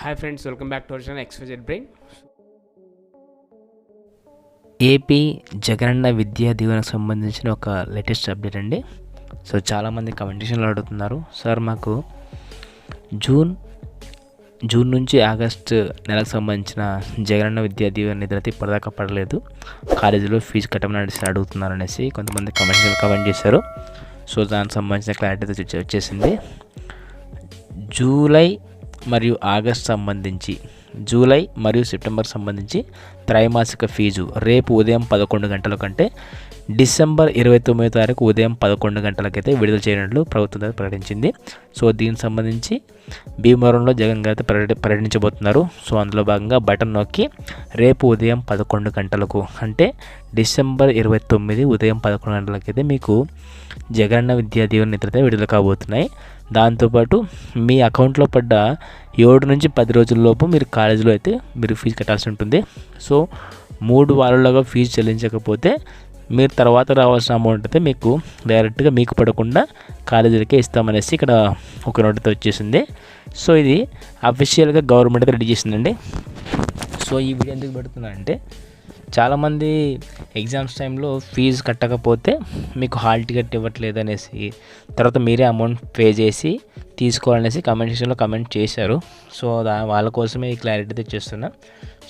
Hi friends welcome back to our ఎక్స్పెజెడ్ brain AP Jagananna విద్యా దీవెనకు సంబంధించిన ఒక లేటెస్ట్ అప్డేట్ అండి. సో చాలామంది కమెంటేషన్లు అడుగుతున్నారు. సార్ మాకు జూన్ జూన్ నుంచి ఆగస్ట్ నెలకు సంబంధించిన జగనన్న విద్యా దీవెన నిధులు అయితే ఇప్పటిదాకా పడలేదు. కాలేజీలో ఫీజు కట్టమని అనేసి అడుగుతున్నారు అనేసి కొంతమంది కమెంట్స్లో కమెంట్ చేశారు. సో దానికి సంబంధించిన క్లారిటీ అయితే వచ్చేసింది. జూలై మరియు ఆగస్ట్ సంబంధించి జూలై మరియు సెప్టెంబర్ సంబంధించి త్రైమాసిక ఫీజు రేపు ఉదయం పదకొండు గంటల కంటే డిసెంబర్ ఇరవై తొమ్మిదో తారీఖు ఉదయం పదకొండు గంటలకైతే విడుదల చేయనట్లు ప్రభుత్వం ప్రకటించింది. సో దీనికి సంబంధించి భీమవరంలో జగన్ గారు అయితే పర్యటి పర్యటించబోతున్నారు సో అందులో భాగంగా బటన్ నొక్కి రేపు ఉదయం పదకొండు గంటలకు అంటే డిసెంబర్ ఇరవై తొమ్మిది ఉదయం పదకొండు గంటలకైతే మీకు జగనన్న విద్యా దీవెన నిధులు విడుదల కాబోతున్నాయి. దాంతోపాటు మీ అకౌంట్లో పడ్డ ఏడు నుంచి పది రోజుల్లోపు మీరు కాలేజీలో అయితే మీరు ఫీజు కట్టాల్సి ఉంటుంది. సో మూడు వారాల్లోగా ఫీజు చెల్లించకపోతే మీరు తర్వాత రావాల్సిన అమౌంట్ అయితే మీకు డైరెక్ట్గా మీకు పడకుండా కాలేజీలకే ఇస్తామనేసి ఇక్కడ ఒక నోట్ అయితే వచ్చేసింది. సో ఇది అఫీషియల్గా గవర్నమెంట్ అయితే రెడీ చేసిందండి. సో ఈ వీడియో ఎందుకు పెడుతున్నా అంటే చాలామంది ఎగ్జామ్స్ టైంలో ఫీజు కట్టకపోతే మీకు హాల్ టికెట్ ఇవ్వట్లేదు అనేసి తర్వాత మీరే అమౌంట్ పే చేసి తీసుకోవాలనేసి కమెంట్ సెక్షన్లో కమెంట్ చేశారు. సో దా వాళ్ళ కోసమే ఈ క్లారిటీ తెచ్చేస్తున్నా.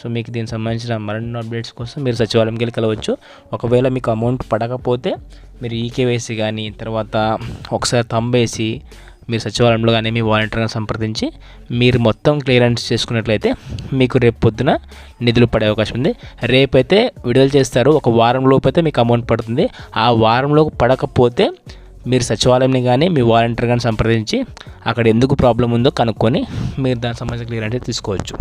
సో మీకు దీనికి సంబంధించిన మరిన్ని అప్డేట్స్ కోసం మీరు సచివాలయంకి వెళ్ళి కలవచ్చు. ఒకవేళ మీకు అమౌంట్ పడకపోతే మీరు ఈకేవైసీ కానీ తర్వాత ఒకసారి తంబేసి మీరు సచివాలయంలో కానీ మీ వాలంటీర్ని సంప్రదించి మీరు మొత్తం క్లియరెన్స్ చేసుకున్నట్లయితే మీకు రేపు పొద్దున నిధులు పడే అవకాశం ఉంది. రేపైతే విడుదల చేస్తారు. ఒక వారం లోపు అయితే మీకు అమౌంట్ పడుతుంది. ఆ వారంలోపు పడకపోతే మీరు సచివాలయంని కానీ మీ వాలంటీర్ కానీ సంప్రదించి అక్కడ ఎందుకు ప్రాబ్లం ఉందో కనుక్కొని మీరు దానికి సంబంధించిన క్లియరెన్స్ తీసుకోవచ్చు.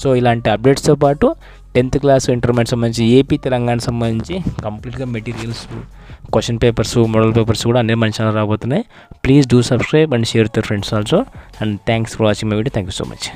సో ఇలాంటి అప్డేట్స్తో పాటు టెన్త్ క్లాస్ ఇంటర్మీడియట్ సంబంధించి ఏపీ తెలంగాణ సంబంధించి కంప్లీట్గా materials question papers model papers కూడా అన్ని మన ఛానల్ రాబోతున్నాయి. Please do subscribe and share with friends also and thanks for watching my video thank you so much